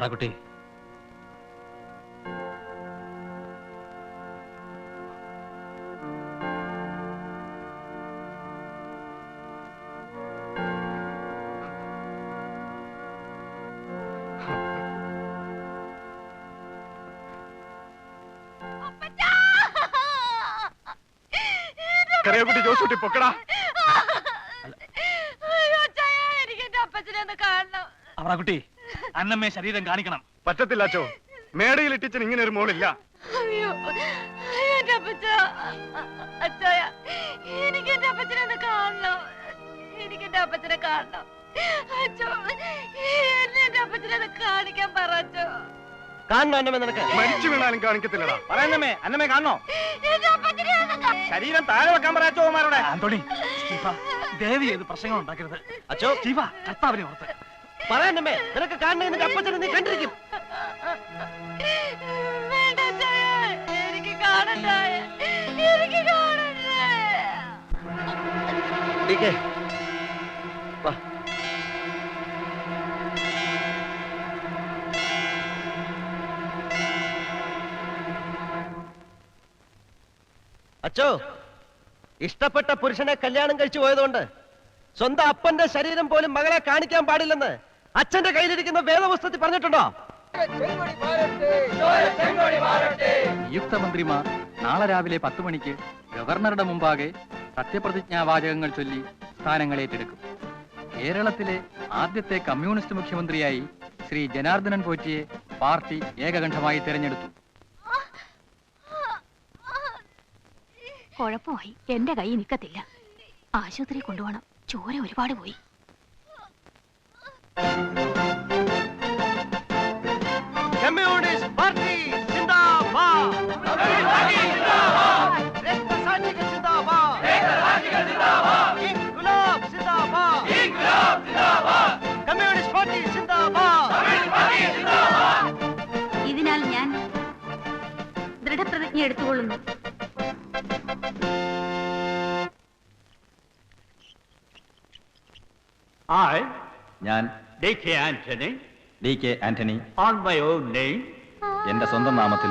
അവറാക്കുട്ടി കറിയാക്കുട്ടി ജോസൂട്ടി പൊക്കടാ. അവറാക്കുട്ടി അന്നമ്മേ ശരീരം കാണിക്കണം. പറ്റത്തില്ല അച്ചോ. മേടയിൽ ഇട്ടിച്ചൻ ഇങ്ങനെ ഒരു മോളില്ല. അയ്യോ അയ്യോ, എന്റെ അപ്പച്ച. അച്ചായ എനിക്ക് എന്റെ അപ്പച്ചനെ ഒന്ന് കാണണം. എനിക്ക് എന്റെ അപ്പച്ചനെ കാണണം. അച്ചോ എന്നെ എന്റെ അപ്പച്ചനെ ഒന്ന് കാണിക്കാൻ പറ അച്ചോ. കാണണോ അന്നമ്മേ നിനക്ക്? മരിച്ചു വീണാലും കാണിക്കത്തില്ലടാ. പറയുന്നമ്മേ അന്നമ്മേ കാണണോ? എന്റെ അപ്പച്ചനെ ഒന്ന് കാ- ശരീരം താഴെ വെക്കാൻ പറയാ മാരോടെ ആന്റോണി സ്റ്റീഫ ദേവി ഏത് പ്രശ്നങ്ങൾ ഉണ്ടാക്കരുത്. അച്ചോ. സ്റ്റീഫ കത്താവിനെ ഓർത്ത്. പറയാനമ്മേ നിനക്ക് കാണണേ നിന്റെ അപ്പച്ചനെ നീ കണ്ടിരിക്കും. അച്ചോ ഇഷ്ടപ്പെട്ട പുരുഷനെ കല്യാണം കഴിച്ചു പോയതുകൊണ്ട് സ്വന്തം അപ്പന്റെ ശരീരം പോലും മകളെ കാണിക്കാൻ പാടില്ലെന്ന് അച്ഛന്റെ കയ്യിലിരിക്കുന്ന വേദപുസ്തകത്തിൽ പറഞ്ഞിട്ടുണ്ടോ? നിയുക്ത മന്ത്രിമാർ നാളെ രാവിലെ പത്ത് മണിക്ക് ഗവർണറുടെ മുമ്പാകെ സത്യപ്രതിജ്ഞാവാചകങ്ങൾ ചൊല്ലി സ്ഥാനങ്ങൾ ഏറ്റെടുക്കും. കേരളത്തിലെ ആദ്യത്തെ കമ്മ്യൂണിസ്റ്റ് മുഖ്യമന്ത്രിയായി ശ്രീ ജനാർദ്ദനൻ പോറ്റിയെ പാർട്ടി ഏകകണ്ഠമായി തെരഞ്ഞെടുത്തു. കുഴപ്പമായി. എന്റെ കൈ നിൽക്കത്തില്ല ആശുപത്രി കൊണ്ടുപോകണം. ചോര ഒരുപാട് പോയി. പാർട്ടി സിന്ദാബാദ് ഇതിനാൽ ഞാൻ ദൃഢപ്രതിജ്ഞ എടുത്തുകൊള്ളുന്നു. ഞാൻ D.K. Anthony, D K Anthony on my own name, എന്റെ സ്വന്തം നാമത്തിൽ.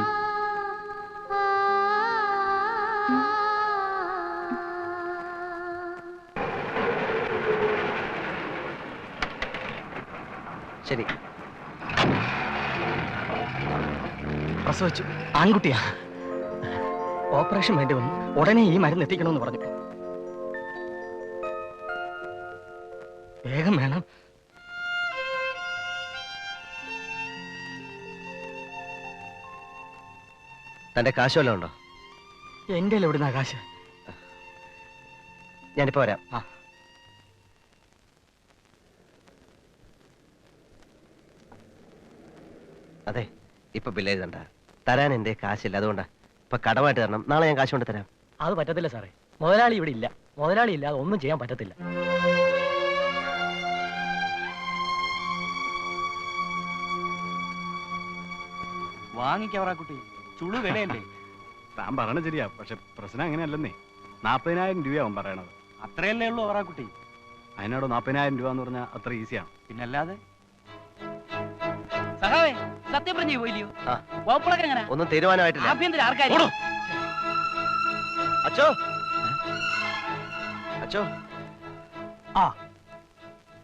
ശരി. പ്രസവിച്ചു. ആൺകുട്ടിയാ. ഓപ്പറേഷൻ വേണ്ടി വന്നു. ഉടനെ ഈ മരുന്ന് എത്തിക്കണമെന്ന് പറഞ്ഞു വേഗം വേണം. തന്റെ കാശ് വല്ലതും ഉണ്ടോ? എന്റെ എവിടുന്ന കാശ്? ഞാനിപ്പോ വരാം. ആ. അതെ ഇപ്പൊ ബില്ല് എഴുതണ്ട. തരാൻ എന്റെ കാശില്ല അതുകൊണ്ടാ. ഇപ്പൊ കടമായിട്ട് തരണം. നാളെ ഞാൻ കാശ് കൊണ്ട് തരാം അത് പറ്റത്തില്ല സാറേ. മുതലാളി ഇവിടെ ഇല്ല. മുതലാളി ഇല്ല അതൊന്നും ചെയ്യാൻ പറ്റത്തില്ല. വാങ്ങിക്കവറാക്കുട്ടി ചുളു വിലയല്ലേ? താൻ പറയണ ശരിയാ. പക്ഷെ പ്രശ്നം അങ്ങനെയല്ലെന്നേ. നാപ്പതിനായിരം രൂപയാവും പറയണത്. അത്രയല്ലേ ഉള്ളൂ അവറാക്കുട്ടി അതിനോട് നാപ്പതിനായിരം രൂപ എന്ന് പറഞ്ഞാൽ അത്ര ഈസിയാണ്. പിന്നല്ലാതെ? സഹാവേ സത്യപ്രജ്ഞ പോയില്ലയോ ആ. വകുപ്പുകളൊക്കെ എങ്ങനെ? ഒന്നും തീരുമാനമായിട്ടില്ല. ആഭ്യന്തര ആർക്കാരും? അച്ചോ. അച്ചോ. ആ.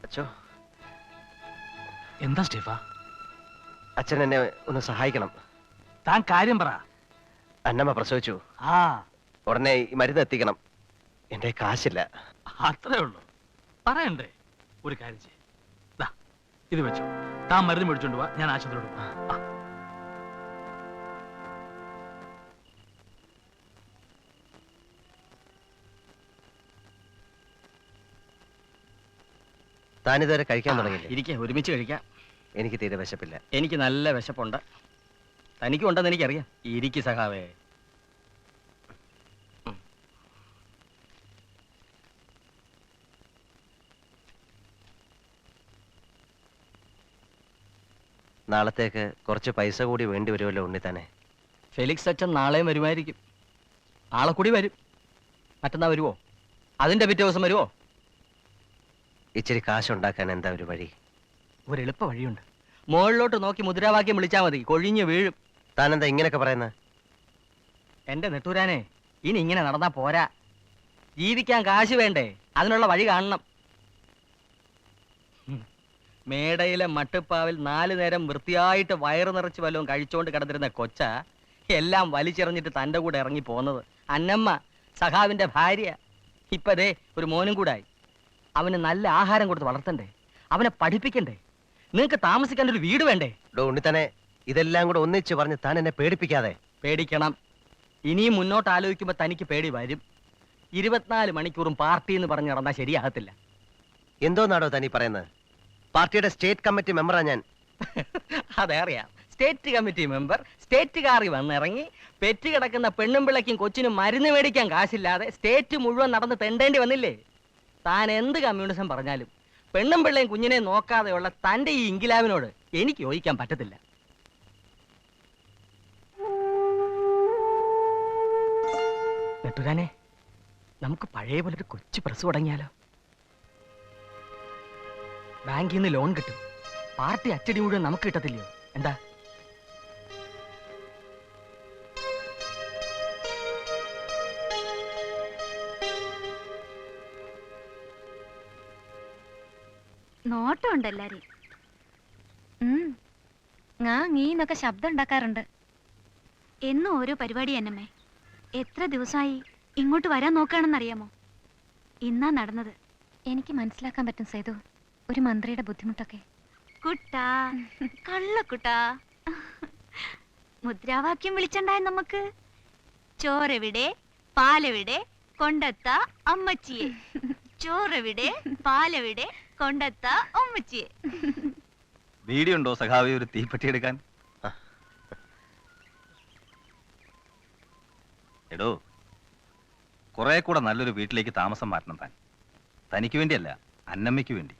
അച്ചോ. എന്താ സ്റ്റീഫ? അച്ഛൻ എന്നെ ഒന്ന് സഹായിക്കണം. താൻ കാര്യം പറ. അന്നമ്മ പ്രസവിച്ചു. ആ. ഉടനെ ഈ മരുന്ന് എത്തിക്കണം. എന്റെ കാശില്ല. അത്രേ ഉള്ളൂ. പറയണ്ടേ? ഒരു കാര്യം ചെയ്യ്. ഇത് വെച്ചോ. താൻ മരുന്ന് മേടിച്ചോണ്ട് പോവാ ഞാൻ ആശുപത്രിയോട് പോവാം. താനിതുവരെ കഴിക്കാൻ തുടങ്ങി ഇരിക്കാം. ഒരുമിച്ച് കഴിക്കാം. എനിക്ക് തീരെ വിശപ്പില്ല. എനിക്ക് നല്ല വിശപ്പുണ്ട്. തനിക്കും ഉണ്ടെന്ന് എനിക്കറിയാം. ഇരിക്കു സഹാവേ നാളത്തേക്ക് കുറച്ച് പൈസ കൂടി വേണ്ടി വരുമല്ലോ ഉണ്ണി തന്നെ ഫെലിക്സ് അച്ഛൻ നാളെയും വരുമായിരിക്കും. നാളെ കൂടി വരും. മറ്റന്നാ വരുവോ? അതിന്റെ പിറ്റേ ദിവസം വരുവോ? ഇച്ചിരി കാശുണ്ടാക്കാൻ എന്താ ഒരു വഴി? ഒരു എളുപ്പ വഴിയുണ്ട്. മുകളിലോട്ട് നോക്കി മുദ്രാവാക്യം വിളിച്ചാൽ മതി. കൊഴിഞ്ഞു വീഴും. താനെന്താ ഇങ്ങനെയൊക്കെ പറയുന്നത് എന്റെ നെട്ടൂരാനെ ഇനി ഇങ്ങനെ നടന്നാ പോരാ. ജീവിക്കാൻ കാശ് വേണ്ടേ അതിനുള്ള വഴി കാണണം. മേടയിലെ മട്ടുപ്പാവിൽ നാലു നേരം വൃത്തിയായിട്ട് വയറ് നിറച്ച് വല്ലതും കഴിച്ചോണ്ട് കിടന്നിരുന്ന കൊച്ച എല്ലാം വലിച്ചെറിഞ്ഞിട്ട് തന്റെ കൂടെ ഇറങ്ങി പോന്നത്. അന്നമ്മ സഖാവിന്റെ ഭാര്യ. ഇപ്പതേ ഒരു മോനും കൂടായി. അവന് നല്ല ആഹാരം കൊടുത്ത് വളർത്തണ്ടേ. അവനെ പഠിപ്പിക്കണ്ടേ. നിങ്ങൾക്ക് താമസിക്കാൻ ഒരു വീട് വേണ്ടേ? ഡോ ഉണ്ണിത്തനെ ഇതെല്ലാം കൂടെ ഒന്നിച്ച് പറഞ്ഞ് താൻ എന്നെ പേടിപ്പിക്കാതെ. പേടിക്കണം. ഇനിയും മുന്നോട്ട് ആലോചിക്കുമ്പോൾ തനിക്ക് പേടി വരും. ഇരുപത്തിനാല് മണിക്കൂറും പാർട്ടി എന്ന് പറഞ്ഞ് നടന്നാൽ ശരിയാകത്തില്ല. എന്തോന്നാടോ തനി പറയുന്നത് പാർട്ടിയുടെ സ്റ്റേറ്റ് കമ്മിറ്റി മെമ്പറാ ഞാൻ. അതെ അറിയാം സ്റ്റേറ്റ് കമ്മിറ്റി മെമ്പർ സ്റ്റേറ്റ് കാറി വന്നിറങ്ങി പെറ്റ് കിടക്കുന്ന പെണ്ണും പിള്ളയ്ക്കും കൊച്ചിനും മരുന്ന് മേടിക്കാൻ കാശില്ലാതെ സ്റ്റേറ്റ് മുഴുവൻ നടന്ന് തെണ്ടേണ്ടി വന്നില്ലേ? താൻ എന്ത് കമ്മ്യൂണിസം പറഞ്ഞാലും പെണ്ണും പിള്ളയും കുഞ്ഞിനെ നോക്കാതെയുള്ള തന്റെ ഈ ഇംഗ്ലാവിനോട് എനിക്ക് യോജിക്കാൻ പറ്റത്തില്ല. നെട്ടുരാനെ നമുക്ക് പഴയ പോലെ ഒരു കൊച്ചു പ്രസ് തുടങ്ങിയാലോ? ബാങ്കിൽ നിന്ന് ലോൺ കിട്ടും. പാർട്ടി അച്ചടി മുഴുവൻ നമുക്ക് കിട്ടത്തില്ലയോ? എന്താ? നോട്ടമുണ്ട് എല്ലാരും ശബ്ദം ഉണ്ടാക്കാറുണ്ട്. എന്നും ഓരോ പരിപാടി എന്നമ്മേ എത്ര ദിവസമായി ഇങ്ങോട്ട് വരാൻ നോക്കുകയാണെന്നറിയാമോ? ഇന്നാ നടന്നത്. എനിക്ക് മനസ്സിലാക്കാൻ പറ്റും സേതു. ഒരു മന്ത്രിയുടെ ബുദ്ധിമുട്ടൊക്കെ. കുട്ടാ കള്ളക്കുട്ടാ മുദ്രാവാക്യം വിളിച്ചണ്ടായ നമുക്ക്? ചോറെവിടെ പാലെവിടെ കൊണ്ടെത്ത അമ്മച്ചിയെ. ചോറെവിടെ പാലെവിടെ കൊണ്ടെത്ത അമ്മച്ചിയെ ഉണ്ടോ സഖാവി ഒരു തീപ്പെട്ടി എടുക്കാൻ? എടോ കുറെ കൂടെ നല്ലൊരു വീട്ടിലേക്ക് താമസം മാറ്റണം താൻ. തനിക്ക് വേണ്ടിയല്ല അന്നമ്മയ്ക്ക് വേണ്ടി.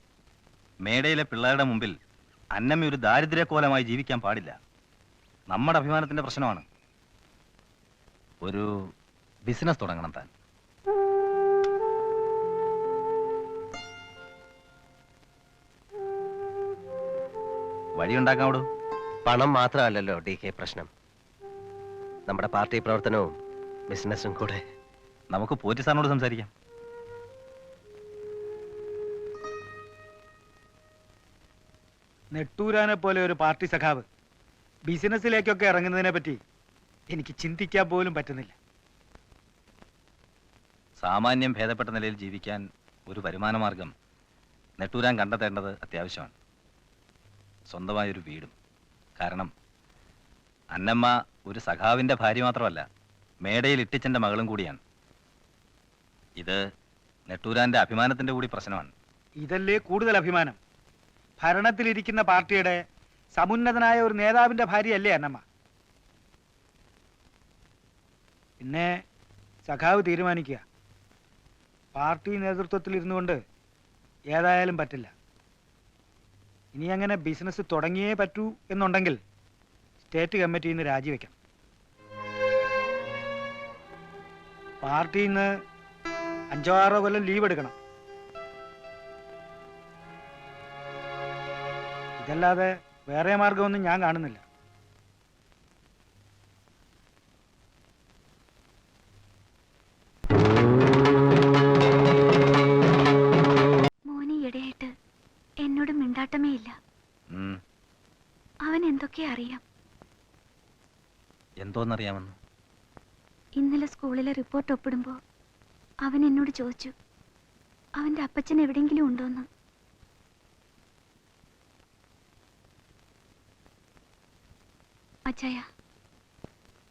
മേടയിലെ പിള്ളേരുടെ മുമ്പിൽ അന്നമ്മ ഒരു ദാരിദ്ര്യക്കോലമായി ജീവിക്കാൻ പാടില്ല. നമ്മുടെ അഭിമാനത്തിന്റെ പ്രശ്നമാണ്. ഒരു ബിസിനസ് തുടങ്ങണം താൻ. വഴിയുണ്ടാക്കാവിടോ പണം മാത്രമല്ലല്ലോ ഡി കെ പ്രശ്നം. നമ്മുടെ പാർട്ടി പ്രവർത്തനവും ബിസിനസ്സും കൂടെ. നമുക്ക് പോറ്റി സാറിനോട് സംസാരിക്കാം. നെട്ടൂരാനെ പോലെ ഒരു പാർട്ടി സഖാവ് ബിസിനസ്സിലേക്കൊക്കെ ഇറങ്ങുന്നതിനെ പറ്റി എനിക്ക് ചിന്തിക്കാൻ പോലും പറ്റുന്നില്ല. സാമാന്യം ഭേദപ്പെട്ട നിലയിൽ ജീവിക്കാൻ ഒരു വരുമാന മാർഗം നെട്ടൂരാൻ കണ്ടെത്തേണ്ടത് അത്യാവശ്യമാണ്. സ്വന്തമായൊരു വീടും. കാരണം അന്നമ്മ ഒരു സഖാവിന്റെ ഭാര്യ മാത്രമല്ല മേടയിൽ ഇട്ടിച്ചന്റെ മകളും കൂടിയാണ്. ഇത് നെട്ടൂരാന്റെ അഭിമാനത്തിന്റെ കൂടി പ്രശ്നമാണ്. ഇതല്ലേ കൂടുതൽ അഭിമാനം? ഭരണത്തിലിരിക്കുന്ന പാർട്ടിയുടെ സമുന്നതനായ ഒരു നേതാവിന്റെ ഭാര്യയല്ലേ അന്നമ്മ? പിന്നെ സഖാവ് തീരുമാനിക്കുക. പാർട്ടി നേതൃത്വത്തിൽ ഇരുന്നുകൊണ്ട് ഏതായാലും പറ്റില്ല. ഇനി അങ്ങനെ ബിസിനസ് തുടങ്ങിയേ പറ്റൂ എന്നുണ്ടെങ്കിൽ സ്റ്റേറ്റ് കമ്മിറ്റിയിൽ നിന്ന് രാജിവെക്കണം പാർട്ടിയിൽ നിന്ന് അഞ്ചോ ആറോ കൊല്ലം ലീവ് എടുക്കണം. ഇതല്ലാതെ വേറെ മാർഗമൊന്നും ഞാൻ കാണുന്നില്ല. മോന് ഈയിടെയായിട്ട് എന്നോട് മിണ്ടാട്ടമേ ഇല്ല. അവൻ എന്തൊക്കെ അറിയാം? എന്തോന്നറിയാമെന്ന്? ഇന്നലെ സ്കൂളിലെ റിപ്പോർട്ട് ഒപ്പിടുമ്പോൾ അവൻ എന്നോട് ചോദിച്ചു അവന്റെ അപ്പച്ചൻ എവിടെയെങ്കിലും ഉണ്ടോന്ന്? അച്ചായ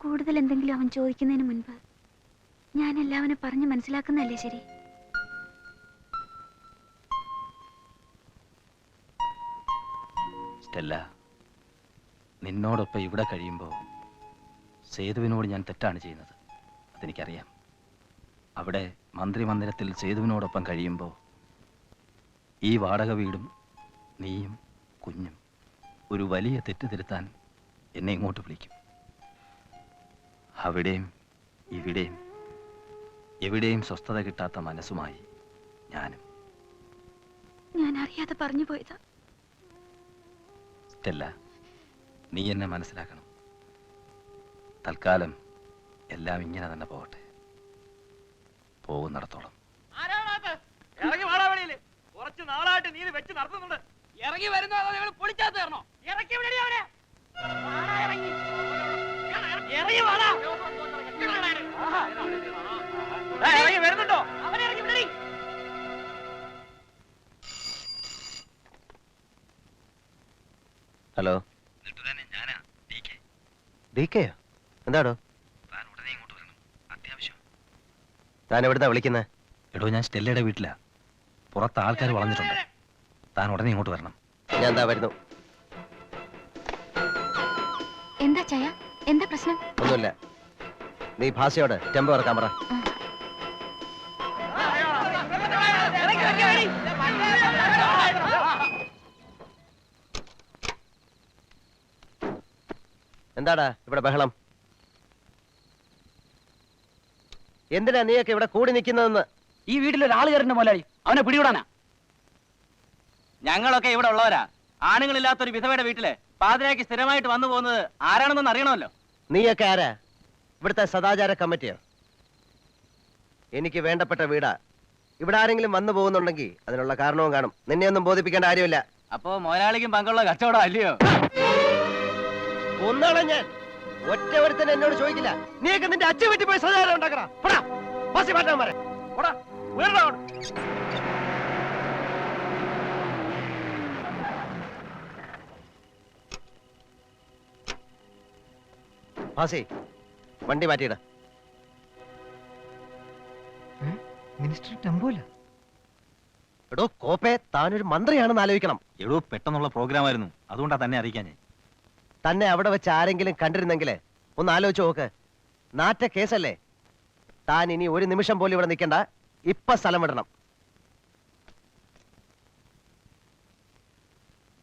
കൂടുതൽ എന്തെങ്കിലും അവൻ ചോദിക്കുന്നതിന് മുൻപ് ഞാൻ എല്ലാവനെ പറഞ്ഞ് മനസ്സിലാക്കുന്നതല്ലേ ശരി? സ്റ്റെല്ല നിന്നോടൊപ്പം ഇവിടെ കഴിയുമ്പോൾ സേതുവിനോട് ഞാൻ തെറ്റാണ് ചെയ്യുന്നത്. അതെനിക്കറിയാം അവിടെ മന്ത്രിമന്ദിരത്തിൽ സേതുവിനോടൊപ്പം കഴിയുമ്പോൾ ഈ വാടക വീടും നീയും കുഞ്ഞും ഒരു വലിയ തെറ്റ് തിരുത്താൻ എന്നെ ഇങ്ങോട്ട് വിളിക്കും. അവിടെയും ഇവിടെയും എവിടെയും സ്വസ്ഥത കിട്ടാത്ത മനസ്സുമായി ഞാനും. ഞാൻ അറിയാതെ പറഞ്ഞു പോയതാ. സ്റ്റെല്ല നീ എന്നെ മനസ്സിലാക്കണം. തൽക്കാലം എല്ലാം ഇങ്ങനെ തന്നെ പോകട്ടെ. പോകുന്നിടത്തോളം. ഇറങ്ങി വാടാ വെളിയിൽ കുറച്ച് നാളായിട്ട് നീ വെച്ച് നടത്തുന്നുണ്ട്. ഇറങ്ങി വരുന്നോ അതോ ഞങ്ങൾ പൊളിച്ചാത്ത തരണോ ഇറക്കി വിടടി അവനെ. വാടാ ഇറങ്ങി. ഇറങ്ങി വാടാ. ഇറങ്ങി വരുന്നുണ്ടോ? അവനെ ഇറങ്ങി വിടടി. ഹലോ. ഡി കെയോ? എന്താടോ? താൻ എവിടുന്നാ വിളിക്കുന്നത് എടോ ഞാൻ സ്റ്റെല്ലയുടെ വീട്ടിലാ. പുറത്ത് ആൾക്കാർ വളഞ്ഞിട്ടുണ്ട്. താൻ ഉടനെ ഇങ്ങോട്ട് വരണം. ഞാൻ എന്താ വരുന്നു. എന്താ ചായ? എന്താ പ്രശ്നം? ഒന്നുമില്ല. നീ ഭാഷയോട് ടെമ്പ് ഇറക്കാൻ പറ. എന്താടാ ഇവിടെ ബഹളം? എന്തിനാ നീയൊക്കെ ഇവിടെ കൂടി നിൽക്കുന്നതെന്ന്? ഈ വീട്ടിൽ ഒരാൾ കയറുന്ന മുതലാളി. അവനെ പിടികൂടാനാ. ഞങ്ങളൊക്കെ ഇവിടെ ഉള്ളവരാ. ആണുങ്ങളില്ലാത്തൊരു വിധവയുടെ വീട്ടിലെ പാതിരാക്കി സ്ഥിരമായിട്ട് വന്നു പോകുന്നത് ആരാണെന്നൊന്ന് അറിയണമല്ലോ. നീയൊക്കെ ആരാ? ഇവിടുത്തെ സദാചാര കമ്മിറ്റിയോ. എനിക്ക് വേണ്ടപ്പെട്ട വീടാ. ഇവിടെ ആരെങ്കിലും വന്നു പോകുന്നുണ്ടെങ്കിൽ അതിനുള്ള കാരണവും കാണും. നിന്നെ ഒന്നും ബോധിപ്പിക്കേണ്ട കാര്യമില്ല. അപ്പോ മുതലാളിക്കും പങ്കുള്ള കച്ചവടം അല്ലയോ? ഒന്നാളെ ഞാൻ. ഒറ്റ ഒരുത്തൻ എന്നോട് ചോദിക്കില്ല. നീയൊക്കെ നിന്റെ അച്ഛൻ പറ്റി പോയി സദാചാരം ഉണ്ടാക്കടാ പോടാ ബസ്സിൽ മാറ്റാൻ പറ പോടാ അങ്ങോട്ട്. ഭാസി വണ്ടി മാറ്റിയിട. മിനിസ്റ്റർ ടെമ്പോല എടോ കോപ്പെ താനൊരു മന്ത്രിയാണെന്ന് ആലോചിക്കണം. എടോ പെട്ടെന്നുള്ള പ്രോഗ്രാം ആയിരുന്നു അതുകൊണ്ടാ തന്നെ അറിയിക്കാൻ ഞാൻ തന്നെ അവിടെ വെച്ച് ആരെങ്കിലും കണ്ടിരുന്നെങ്കിൽ ഒന്ന് ആലോചിച്ച് നോക്ക്. നാറ്റ കേസല്ലേ? താൻ ഇനി ഒരു നിമിഷം പോലും ഇവിടെ നിൽക്കണ്ട. ഇപ്പൊ സ്ഥലം വിടണം.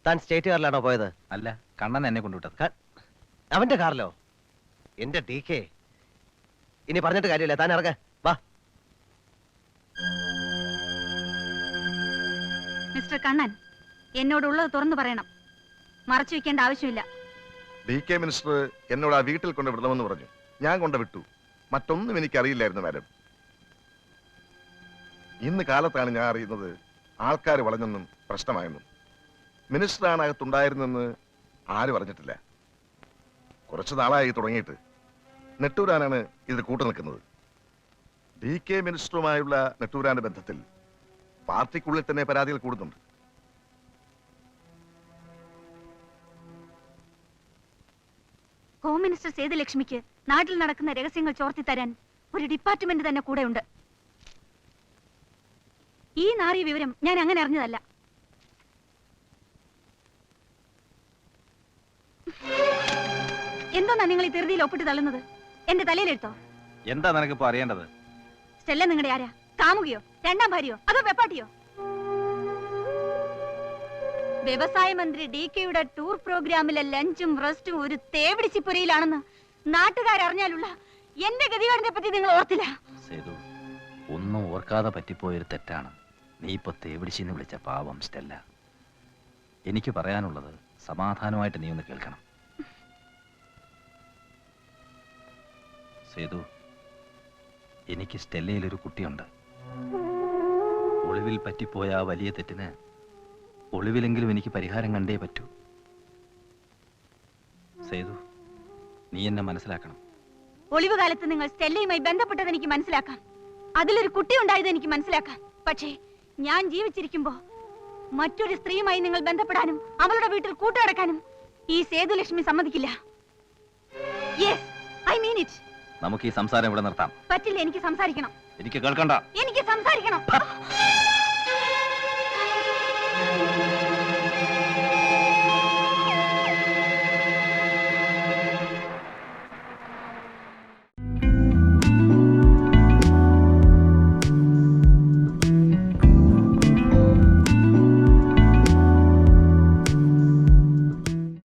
താൻ സ്റ്റേറ്റ് കാറിലാണോ പോയത്? അല്ല കണ്ണൻ എന്നെ കൊണ്ടുവിട്ടത്. അവന്റെ കാറിലോ? എന്റെ ഡി കെ ഇനി പറഞ്ഞിട്ട് കാര്യമില്ല. താൻ ഇറങ്ങ. വാ. മിസ്റ്റർ കണ്ണൻ എന്നോടുള്ളത് തുറന്നു പറയണം. മറച്ചു വെക്കേണ്ട ആവശ്യമില്ല. ഡി കെ മിനിസ്റ്റർ എന്നോട് ആ വീട്ടിൽ കൊണ്ട് വിടണമെന്ന് പറഞ്ഞു. ഞാൻ കൊണ്ടുവിട്ടു മറ്റൊന്നും എനിക്കറിയില്ലായിരുന്നു മാഡം. ഇന്ന് കാലത്താണ് ഞാൻ അറിയുന്നത് ആൾക്കാർ വളഞ്ഞെന്നും പ്രശ്നമായെന്നും. മിനിസ്റ്ററാണ് അകത്തുണ്ടായിരുന്നെന്ന് ആര് പറഞ്ഞിട്ടില്ല കുറച്ച് നാളായി തുടങ്ങിയിട്ട്. നെട്ടൂരാനാണ് ഇതിൽ കൂട്ടു നിൽക്കുന്നത്. ഡി കെ മിനിസ്റ്ററുമായുള്ള നെട്ടൂരാന്റെ ബന്ധത്തിൽ പാർട്ടിക്കുള്ളിൽ തന്നെ പരാതികൾ കൂടുന്നുണ്ട്. ഹോം മിനിസ്റ്റർ സേതു ലക്ഷ്മിക്ക് നാട്ടിൽ നടക്കുന്ന രഹസ്യങ്ങൾ ചോർത്തി തരാൻ ഒരു ഡിപ്പാർട്ട്മെന്റ് തന്നെ കൂടെ ഉണ്ട് ഈ നാറിയ വിവരം ഞാൻ അങ്ങനെ അറിഞ്ഞതല്ല. എന്തോന്നാ നിങ്ങൾ ഈ ധൃതിയിൽ ഒപ്പിട്ട് തള്ളുന്നത്? എന്റെ തലയിലെടുത്തോ എന്താ നിനക്കിപ്പോ അറിയേണ്ടത്? സ്റ്റെല്ല നിങ്ങളുടെ ആരാ? കാമുകയോ? രണ്ടാം ഭാര്യയോ? അതോ വെപ്പാട്ടിയോ? വ്യവസായ മന്ത്രി ഡി കെയുടെ ടൂർ പ്രോഗ്രാമിലെ ലഞ്ചും റെസ്റ്റും ഒരു തേവിടിച്ചിപ്പുരയിലാണെന്ന് നാട്ടുകാരറിഞ്ഞാലുള്ള എന്റെ ഗതികേടിനെ പറ്റി നിങ്ങൾ ഓർത്തില്ല. ഒന്നും ഓർക്കാതെ പറ്റിപ്പോയൊരു തെറ്റാണ്. നീ ഇപ്പൊ തേവിടിച്ചിന്ന് വിളിച്ച പാവം സ്റ്റെല്ല. എനിക്ക് പറയാനുള്ളത് സമാധാനമായിട്ട് നീ ഒന്ന് കേൾക്കണം. സേതു എനിക്ക് സ്റ്റെല്ലയിൽ ഒരു കുട്ടിയുണ്ട്. ഒളിവിൽ പറ്റിപ്പോയ ആ വലിയ തെറ്റിന് ഒളിവിലെങ്കിലും എനിക്ക് പരിഹാരം കണ്ടേ പറ്റൂ. സേതു നീ എന്നെ മനസ്സിലാക്കണം. ഒളിവ് കാലത്ത് നിങ്ങൾ സ്റ്റെല്ലയുമായി ബന്ധപ്പെട്ടത് എനിക്ക് മനസ്സിലാക്കാം. അതിലൊരു കുട്ടി ഉണ്ടായത് എനിക്ക് മനസ്സിലാക്കാം. പക്ഷേ ഞാൻ ജീവിച്ചിരിക്കുമ്പോ മറ്റൊരു സ്ത്രീയുമായി നിങ്ങൾ ബന്ധപ്പെടാനും അവളുടെ വീട്ടിൽ കൂട്ടുകടക്കാനും ഈ സേതുലക്ഷ്മി സമ്മതിക്കില്ല. ഐ മീൻ ഇറ്റ് നമുക്ക് ഈ സംസാരം ഇവിടെ നിർത്താം. പറ്റില്ല എനിക്ക് സംസാരിക്കണം. എനിക്ക് കേൾക്കണ്ട. എനിക്ക് സംസാരിക്കണം.